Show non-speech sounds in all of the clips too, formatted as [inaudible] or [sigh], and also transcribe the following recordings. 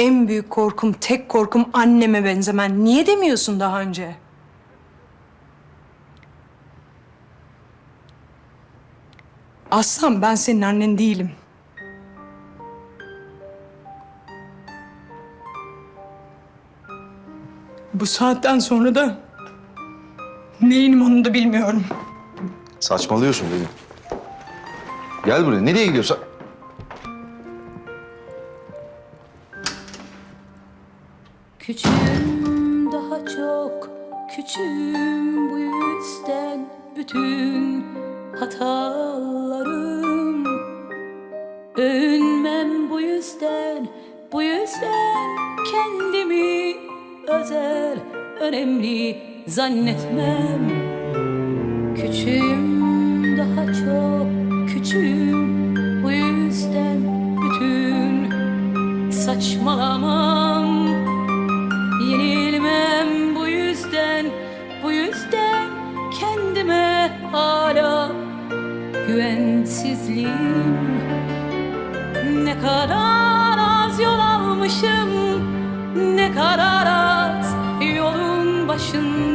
En büyük korkum, tek korkum anneme benzemen. Niye demiyorsun daha önce? Aslan ben senin annen değilim. Bu saatten sonra da neyinim onu da bilmiyorum. Saçmalıyorsun dedim. Gel buraya. Nereye gidiyorsun? Kendimi özel önemli zannetmem. Küçüğüm daha çok küçüğüm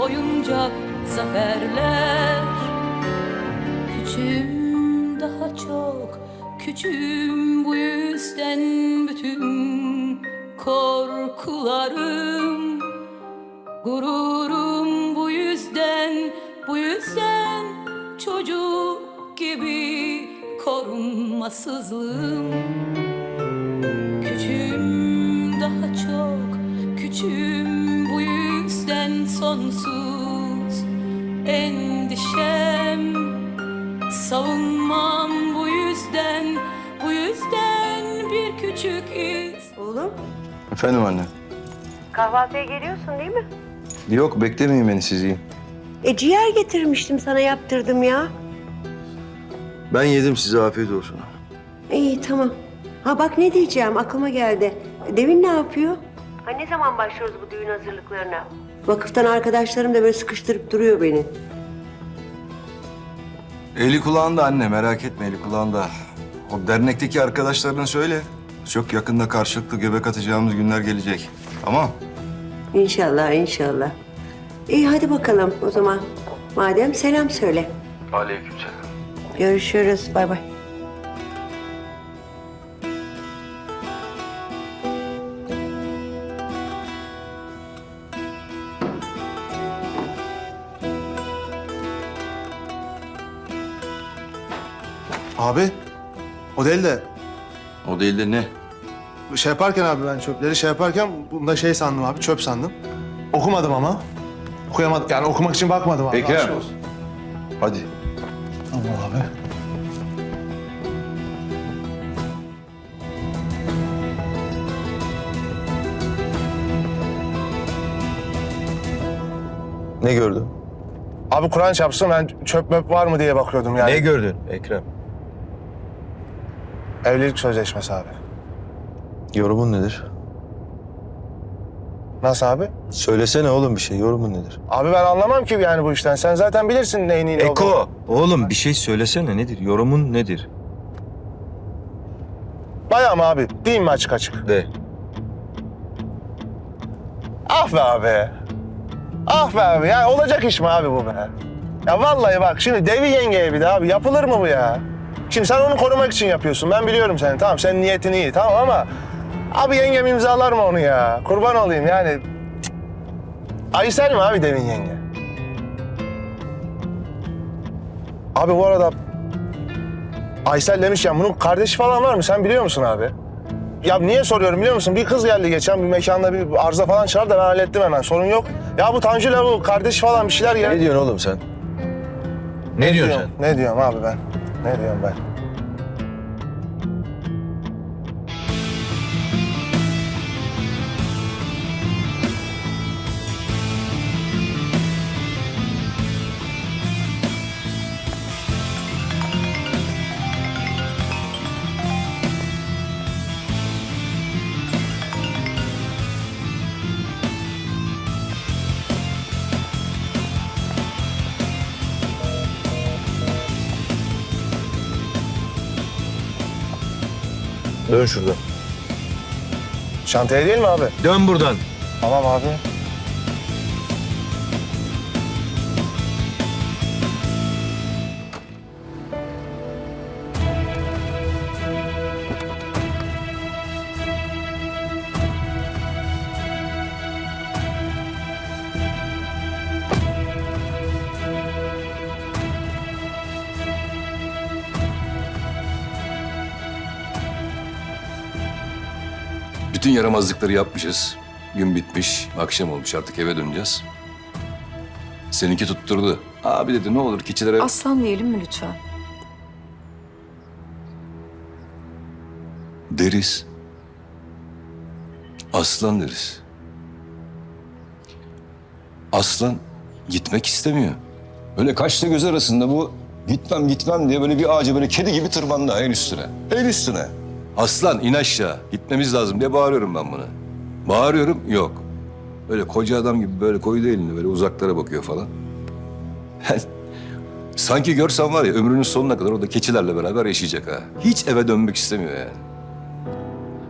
oyuncak zaferler. Küçüğüm daha çok küçüğüm bu yüzden bütün korkularım Gururum bu yüzden bu yüzden çocuk gibi korunmasızlığım Savunmam bu yüzden, bu yüzden bir küçük iz. Oğlum Efendim anne. kahvaltıya geliyorsun değil mi? Yok beklemeyin beni siz yiyin. E ciğer getirmiştim sana yaptırdım ya. Ben yedim size afiyet olsun. İyi tamam. Ha bak ne diyeceğim aklıma geldi. Devin ne yapıyor? Ha ne zaman başlıyoruz bu düğün hazırlıklarına? Vakıftan arkadaşlarım da böyle sıkıştırıp duruyor beni. Eli kulağında anne merak etme eli kulağında. O dernekteki arkadaşlarına söyle. Çok yakında karşılıklı göbek atacağımız günler gelecek. Tamam. İnşallah inşallah. İyi hadi bakalım o zaman. Madem selam söyle. Aleykümselam. Görüşürüz bay bay. Abi o değil de O değil de ne? şey yaparken abi ben çöpleri şey yaparken bunda şey sandım abi çöp sandım. Okumadım ama. Okuyamadım yani okumak için bakmadım abi. Ekrem. Aşk olsun. Hadi. Tamam abi. Ne gördün? Abi Kur'an çarpsın ben çöp möp var mı diye bakıyordum yani. Ne gördün Ekrem? Evlilik sözleşmesi abi. Yorumun nedir? Nasıl abi? Söylesene oğlum bir şey. Yorumun nedir? Abi ben anlamam ki yani bu işten. Sen zaten bilirsin neyin iyi ne olduğunu. Eko! Oğlum bir şey söylesene nedir? Yorumun nedir? Bayağı mı abi? Diyeyim mi açık açık? De. Ah be abi. Ah be abi ya olacak iş mi abi bu be? Ya vallahi bak şimdi Devi yengeye bir de abi yapılır mı bu ya? Şimdi sen onu korumak için yapıyorsun. Ben biliyorum seni. Tamam senin niyetin iyi tamam ama... Abi yengem imzalar mı onu ya? Kurban olayım yani. Cık. Aysel mi abi Devin yenge? Abi bu arada... Aysel demişken bunun kardeşi falan var mı? Sen biliyor musun abi? Ya niye soruyorum biliyor musun? Bir kız geldi geçen bir mekanda bir arıza falan çağırdı ben hallettim hemen sorun yok. Ya bu Tanju'yla bu kardeş falan bir şeyler ya. Ne diyorsun oğlum sen? Ne diyorsun sen? Ne diyorum abi ben? Ne diyorum ben? Dön şuradan. Şantiye değil mi abi? Dön buradan. Tamam abi. Bütün yaramazlıkları yapmışız. Gün bitmiş, akşam olmuş artık eve döneceğiz. Seninki tutturdu. Abi dedi ne olur keçilere... Aslan diyelim mi lütfen? deriz. Aslan deriz. Aslan gitmek istemiyor. Böyle kaçta göz arasında bu gitmem gitmem diye böyle bir ağaca böyle kedi gibi tırmandı en üstüne. En üstüne. Aslan in aşağı gitmemiz lazım diye bağırıyorum ben buna. Bağırıyorum yok. Böyle koca adam gibi böyle koydu elini böyle uzaklara bakıyor falan. [laughs] Sanki görsem var ya ömrünün sonuna kadar orada keçilerle beraber yaşayacak ha. Hiç eve dönmek istemiyor yani.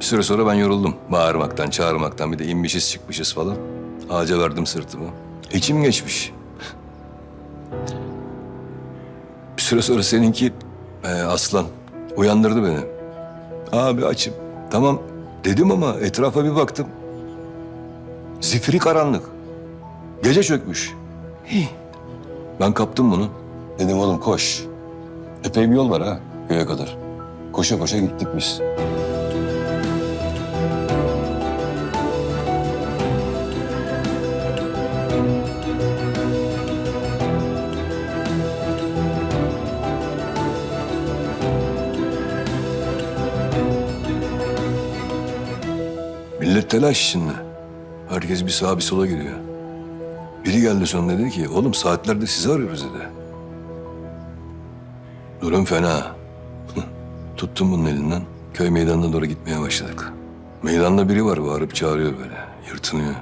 Bir süre sonra ben yoruldum. Bağırmaktan, çağırmaktan bir de inmişiz çıkmışız falan. Ağaca verdim sırtımı. İçim geçmiş. Bir süre sonra seninki e, aslan uyandırdı beni. Abi açım. Tamam dedim ama etrafa bir baktım. Zifiri karanlık. Gece çökmüş. Hii. Ben kaptım bunu. Dedim oğlum koş. Epey bir yol var ha köye kadar. Koşa koşa gittik biz. Telaş içinde. Herkes bir sağa bir sola gidiyor. Biri geldi sonra dedi ki, oğlum saatlerde sizi arıyoruz dedi. Durum fena. [laughs] Tuttum bunun elinden. Köy meydanına doğru gitmeye başladık. Meydanda biri var bağırıp çağırıyor böyle. Yırtınıyor.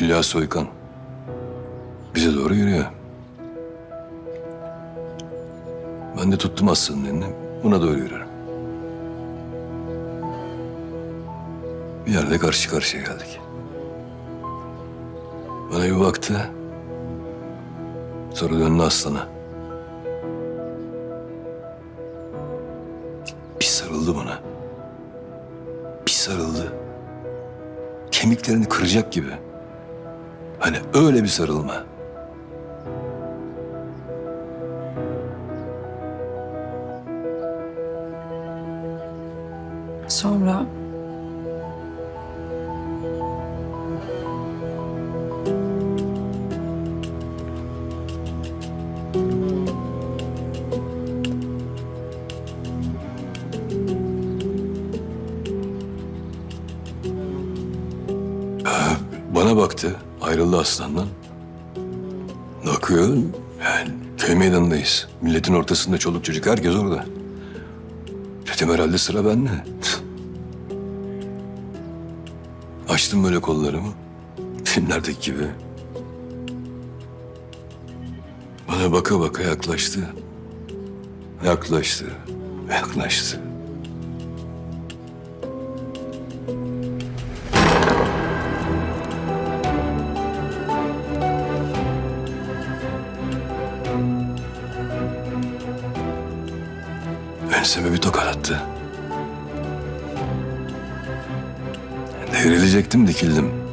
Hülya Soykan. Bize doğru yürüyor. Ben de tuttum Aslı'nın elini. Buna doğru yürüyorum. Bir yerde karşı karşıya geldik. Bana bir baktı. Sonra döndü Aslan'a. Bir sarıldı bana. Bir sarıldı. Kemiklerini kıracak gibi. Hani öyle bir sarılma. Baktı. Ayrıldı aslandan. Bakıyor. Yani köy meydanındayız. Milletin ortasında çoluk çocuk herkes orada. Dedim herhalde sıra bende. [laughs] Açtım böyle kollarımı. Filmlerdeki gibi. Bana baka baka yaklaştı. Yaklaştı. Yaklaştı. Enseme bir tokat attı. Devrilecektim dikildim.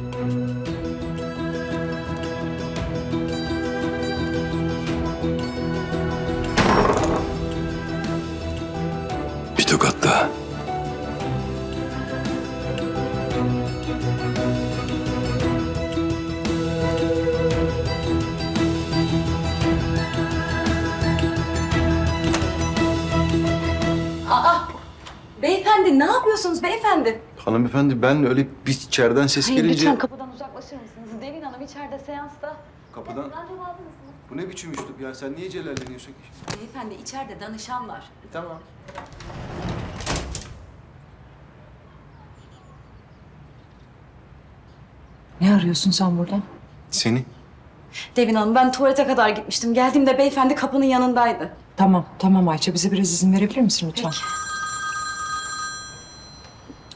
Beyefendi? Hanımefendi ben öyle bir içeriden ses Hayır gelince... lütfen kapıdan uzaklaşır mısınız? Devin Hanım içeride seansta. Kapıdan... Aldınız mı? Bu ne biçim üslup ya? Sen niye celalleniyorsun ki? Beyefendi içeride danışan var. Tamam. ne arıyorsun sen burada? Seni? Devin Hanım ben tuvalete kadar gitmiştim. Geldiğimde beyefendi kapının yanındaydı. Tamam, tamam Ayça. Bize biraz izin verebilir misin lütfen?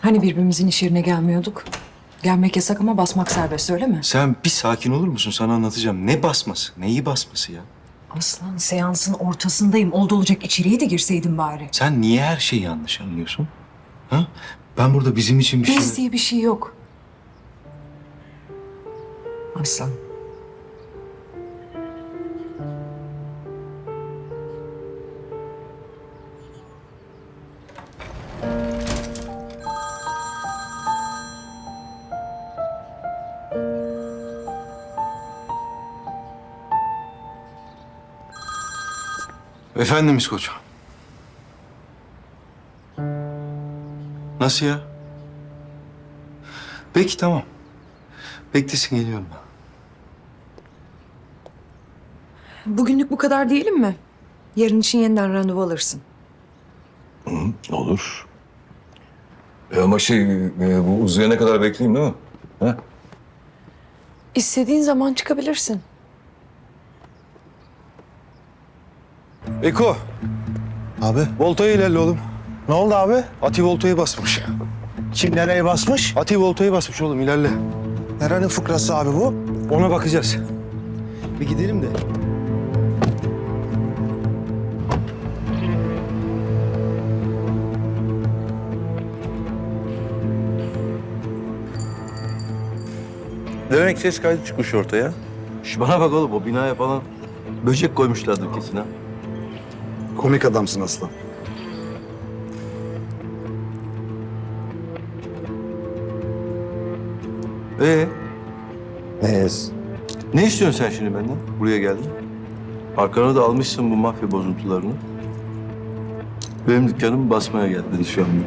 Hani birbirimizin iş yerine gelmiyorduk? Gelmek yasak ama basmak serbest öyle mi? Sen bir sakin olur musun? Sana anlatacağım. Ne basması? Neyi basması ya? Aslan seansın ortasındayım. Oldu olacak içeriye de girseydin bari. Sen niye her şeyi yanlış anlıyorsun? Ha? Ben burada bizim için bir şey... Biz diye bir şey yok. Aslan. Efendimiz koç. Nasıl ya? Peki tamam. Beklesin geliyorum ben. Bugünlük bu kadar diyelim mi? Yarın için yeniden randevu alırsın. Olur. E ama şey e, bu uzayana kadar bekleyeyim değil mi? Ha? İstediğin zaman çıkabilirsin. Eko. Abi Volta'ya ilerle oğlum. ne oldu abi? Ati voltayı basmış. Kim nereye basmış? Ati voltayı basmış oğlum ilerle. Nerenin fıkrası abi bu? Ona bakacağız. Bir gidelim de. Demek ses kaydı çıkmış ortaya. Şu bana bak oğlum o binaya falan böcek koymuşlardır kesin ha. Komik adamsın aslan. Ee, Neyiz? ne istiyorsun sen şimdi benden? Buraya geldin. Arkana da almışsın bu mafya bozuntularını. Benim dükkanımı basmaya geldin şu anda.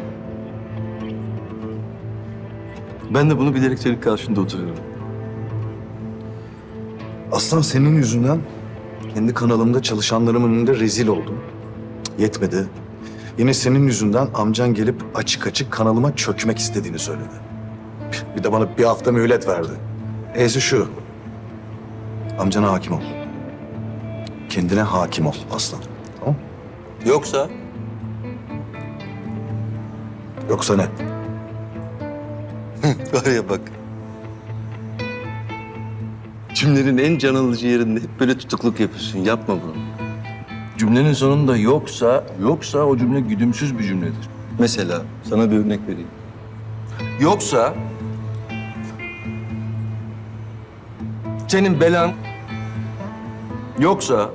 Ben de bunu bilerek senin karşında oturuyorum. Aslan senin yüzünden kendi kanalımda çalışanlarımın önünde rezil oldum. Yetmedi. Yine senin yüzünden amcan gelip açık açık kanalıma çökmek istediğini söyledi. Bir de bana bir hafta mühlet verdi. Ezi şu. Amcana hakim ol. Kendine hakim ol aslan. Tamam mı? Yoksa Yoksa ne? [laughs] var ya bak. Cümlenin en can alıcı yerinde hep böyle tutukluk yapıyorsun. Yapma bunu. Cümlenin sonunda yoksa, yoksa o cümle güdümsüz bir cümledir. Mesela sana bir örnek vereyim. Yoksa senin belan yoksa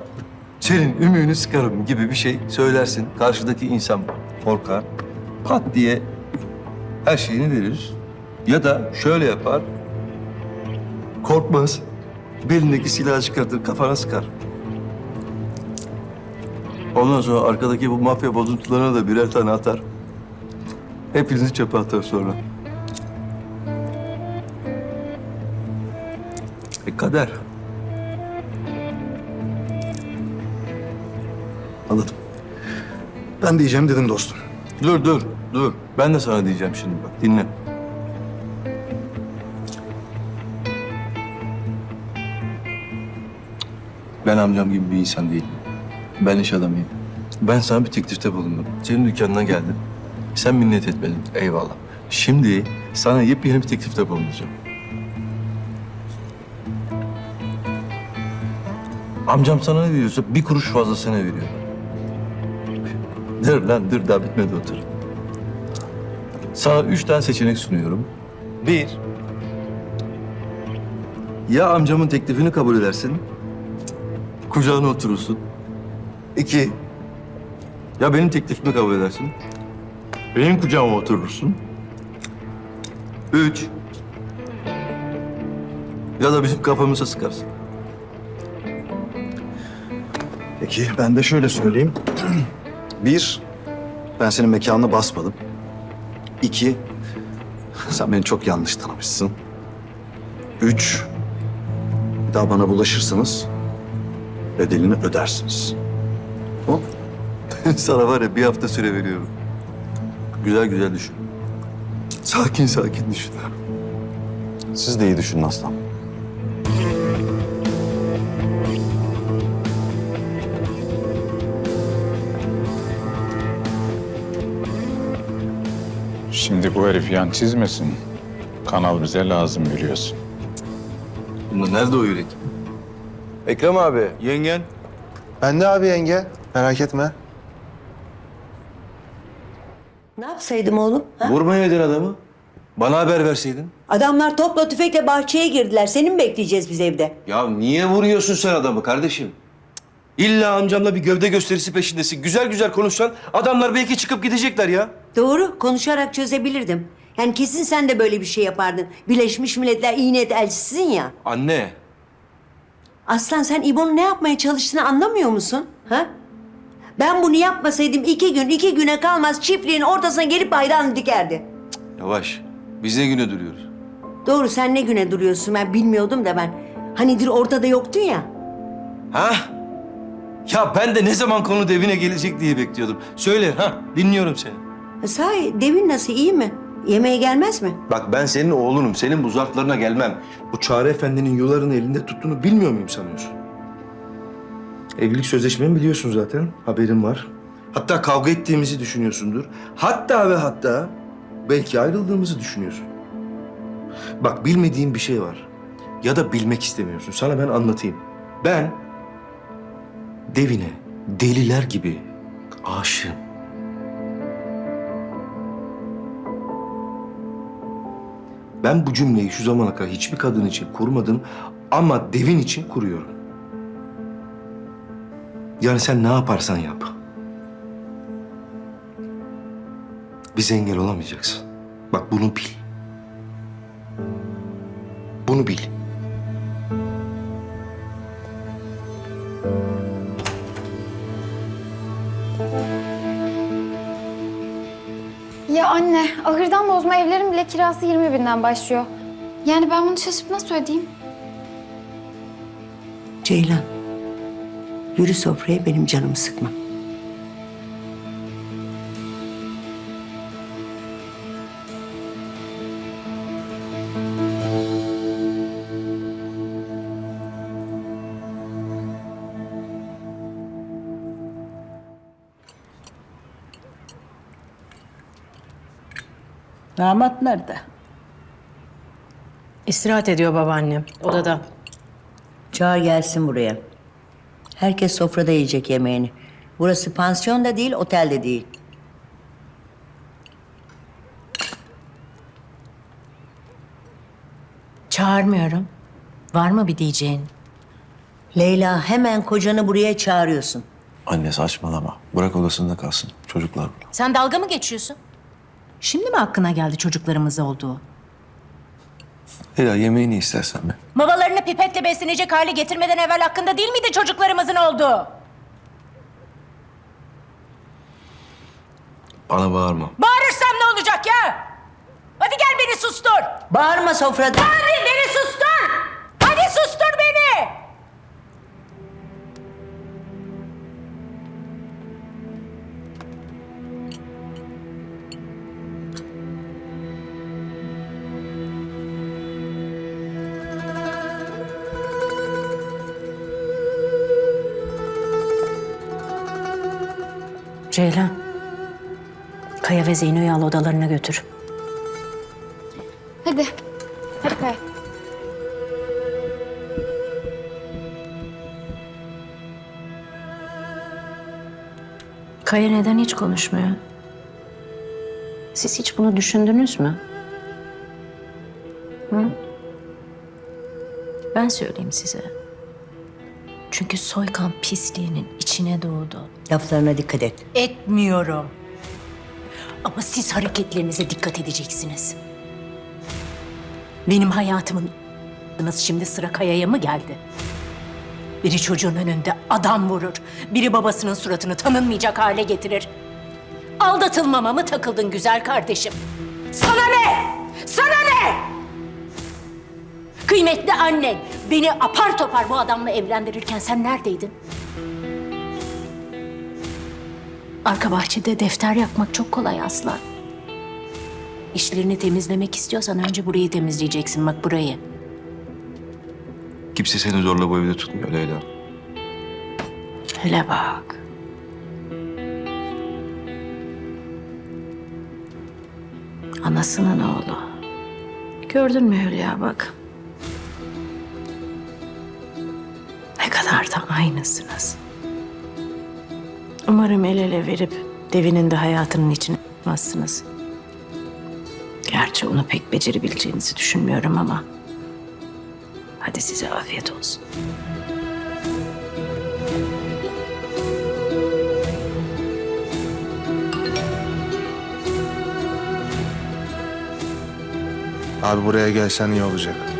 senin ümüğünü sıkarım gibi bir şey söylersin. Karşıdaki insan korkar. Pat diye her şeyini verir. Ya da şöyle yapar. Korkmaz. Belindeki silahı çıkartır, kafana sıkar. Ondan sonra arkadaki bu mafya bozuntularına da birer tane atar. Hepinizi çöpe atar sonra. E kader. Anladım. Ben diyeceğim dedim dostum. Dur dur dur. Ben de sana diyeceğim şimdi bak dinle. Ben amcam gibi bir insan değilim. Ben iş adamıyım. Ben sana bir teklifte bulundum. Senin dükkanına geldim. Sen minnet etmedin. Eyvallah. Şimdi sana yepyeni bir teklifte bulunacağım. Amcam sana ne veriyorsa bir kuruş fazlasını veriyor. Dur lan dur daha bitmedi otur. Sana üç tane seçenek sunuyorum. Bir, ya amcamın teklifini kabul edersin, kucağına oturursun. İki, ya benim teklifimi kabul edersin, benim kucağıma oturursun. Üç, ya da bizim kafamıza sıkarsın. Peki ben de şöyle söyleyeyim. [clears throat] Bir, ben senin mekanına basmadım. İki, sen beni çok yanlış tanımışsın. Üç, bir daha bana bulaşırsanız bedelini ödersiniz. Tamam [laughs] mı? Sana var ya bir hafta süre veriyorum. Güzel güzel düşün. Sakin sakin düşün. Siz de iyi düşünün aslan. Şimdi bu herif yan çizmesin. Kanal bize lazım biliyorsun. Bunda nerede o yürek? Ekrem abi, yengen. Ben de abi yenge. Merak etme. Ne yapsaydım oğlum? ha? Vurmayaydın adamı. Bana haber verseydin. Adamlar topla tüfekle bahçeye girdiler. Seni mi bekleyeceğiz biz evde? Ya niye vuruyorsun sen adamı kardeşim? İlla amcamla bir gövde gösterisi peşindesin. Güzel güzel konuşsan adamlar belki çıkıp gidecekler ya. Doğru, konuşarak çözebilirdim. Yani kesin sen de böyle bir şey yapardın. Birleşmiş Milletler iyi niyet elçisisin ya. Anne, Aslan sen İbo'nun ne yapmaya çalıştığını anlamıyor musun? Ha? Ben bunu yapmasaydım iki gün, iki güne kalmaz çiftliğin ortasına gelip bayrağını dikerdi. yavaş. Biz ne güne duruyoruz? Doğru sen ne güne duruyorsun ben bilmiyordum da ben. Hanidir ortada yoktun ya. Ha? Ya ben de ne zaman konu devine gelecek diye bekliyordum. Söyle, ha dinliyorum seni. E, Sahi devin nasıl iyi mi? Yemeğe gelmez mi? Bak ben senin oğlunum. Senin bu zarflarına gelmem. Bu Çare Efendi'nin yularını elinde tuttuğunu bilmiyor muyum sanıyorsun? Evlilik sözleşmemi biliyorsun zaten. Haberin var. Hatta kavga ettiğimizi düşünüyorsundur. Hatta ve hatta belki ayrıldığımızı düşünüyorsun. Bak bilmediğin bir şey var. Ya da bilmek istemiyorsun. Sana ben anlatayım. Ben devine deliler gibi aşığım. Ben bu cümleyi şu zamana kadar hiçbir kadın için kurmadım ama devin için kuruyorum. Yani sen ne yaparsan yap. Bize engel olamayacaksın. Bak bunu bil. Bunu bil. Ya anne, ahırdan bozma evlerin bile kirası 20 binden başlıyor. Yani ben bunu şaşıp nasıl ödeyeyim? Ceylan. Yürü sofraya benim canımı sıkma. Damat nerede? İstirahat ediyor babaannem odada. Çağır gelsin buraya. Herkes sofrada yiyecek yemeğini. Burası pansiyon da değil, otel de değil. Çağırmıyorum. Var mı bir diyeceğin? Leyla hemen kocanı buraya çağırıyorsun. Anne saçmalama. Bırak odasında kalsın. Çocuklar burada. Sen dalga mı geçiyorsun? Şimdi mi aklına geldi çocuklarımız olduğu? Leyla yemeğini istersen mi? Babalarını pipetle beslenecek hale getirmeden evvel hakkında değil miydi çocuklarımızın olduğu? Bana bağırma. Bağırırsam ne olacak ya? Hadi gel beni sustur. Bağırma sofrada. Hadi Ceylan. Kaya ve Zeyno'yu al odalarına götür. Hadi, hadi Kaya. Kaya neden hiç konuşmuyor? Siz hiç bunu düşündünüz mü? Hı? Ben söyleyeyim size. Çünkü soykan pisliğinin içine doğdu. Laflarına dikkat et. Etmiyorum. Ama siz hareketlerinize dikkat edeceksiniz. Benim hayatımın şimdi sıra Kaya'ya mı geldi? Biri çocuğun önünde adam vurur. Biri babasının suratını tanınmayacak hale getirir. Aldatılmama mı takıldın güzel kardeşim? Sana ne? Sana ne? Kıymetli annen beni apar topar bu adamla evlendirirken sen neredeydin? Arka bahçede defter yakmak çok kolay aslan. İşlerini temizlemek istiyorsan önce burayı temizleyeceksin bak burayı. Kimse seni zorla bu evde tutmuyor Leyla. Hele bak. Anasının oğlu. Gördün mü Hülya bak. Kadar da aynısınız. Umarım el ele verip devinin de hayatının içine atmazsınız. Gerçi onu pek becerebileceğinizi düşünmüyorum ama. Hadi size afiyet olsun. Abi buraya gelsen iyi olacak.